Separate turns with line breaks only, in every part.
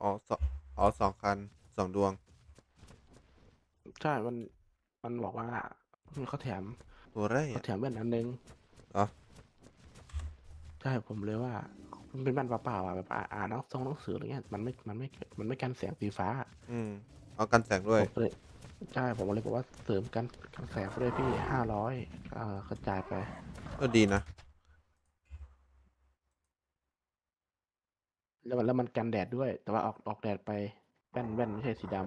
อ๋อสองอ๋อสองคันสองดวง
ใช่ มัน มันบอกว่าเขาแถม
ตัวไร
เขา
อะ
แถมแว่นอันนึง
อ๋อ
ใช่ ผมเลยว่า มันเป็นแว่นเปล่าๆอะแบบอ่าอ่านหนังทรงหนังสืออะไรเงี้ย มันไม่ มันไม่ มันไม่กันแสงสีฟ้า
อืม เอากันแสงด้วย
ผมก็เลยใช่ ผมก็เลยบอกว่าเสริมกันกันแสงไปด้วยพี่ห้าร้อยเอ่อกระจายไป
ก็ดีนะ
แล้วมันแล้วมันกันแดดด้วย แต่ว่าออกออกแดดไปแว่นแว่นไม่ใช่สีดำ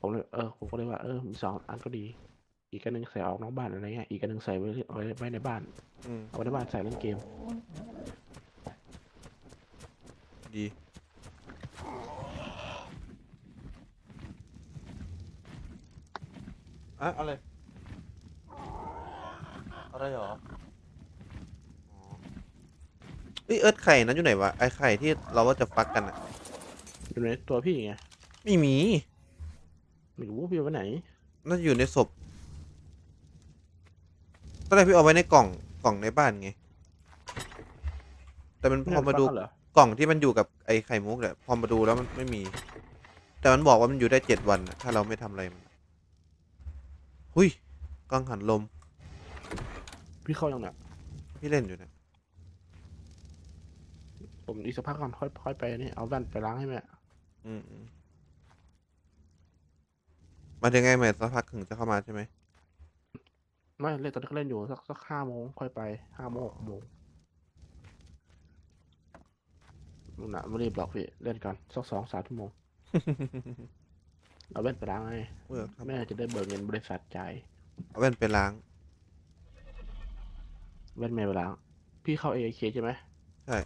ผมเลยเออผมก็เลยว่าเออมีสองอันก็ดี อีกอันหนึงใส่ออกนอกบ้านอะไรเงี้ยอีกอันหนึงใส่ไว้ไว้ไว้ในบ้าน
อืม
เอาไว้ในบ้านใส่เล่นเกม
ดีอะอะไร อะไรหรออ๋อ เอ้ยเอิร์ธไข่นั้นอยู่ไหนวะไอไข่ที่เราว่าจะฟักกันอะ
อยู่ในตัวพี่ไง
ไม่มี
ไม่รู้ว่าพี่เอาไว้ไหน
น่าจะอยู่ในศพตอนแรกพี่เอาไว้ในกล่องกล่องในบ้านไง แต่มันพอมาดู
ไได้ฟักเหรอก
ล่องที่มันอยู่กับไอไข่มุกเนี่ยพอมาดูแล้วมันไม่มี แต่มันบอกว่ามันอยู่ได้เจ็ดวันน่ะถ้าเราไม่ทำอะไรมันหุยกังหันลม
พี่เข้ายังเนี่ย
พี่เล่นอยู่เนะ
ผมอีกสักพักก่อนค่อยค่อยไปนี่เอาแว่นไปล้างให้แม่
อืมอืมมาถึงไงแม่สักพักถึงจะเข้ามาใช่ไหม
ไม่เล่นตอนนี้ก็เล่นอยู่สักสักห้าโมงค่อยไปห้าโมงหกโมงนู่นน่ะไม่รีบหรอกพี่เล่นกันสักสองสามชั่วโมง เอาแว่นไปล้างให้
เมื่อครับ
แม่จะได้เบิกเงินบริษัทจ่าย
เอาแว่นไปล้าง
แว่นแม่ไปล้าง พี่เข้า AAK ใช่ไหม
ใช่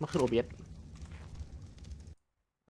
มันขึ้น OBS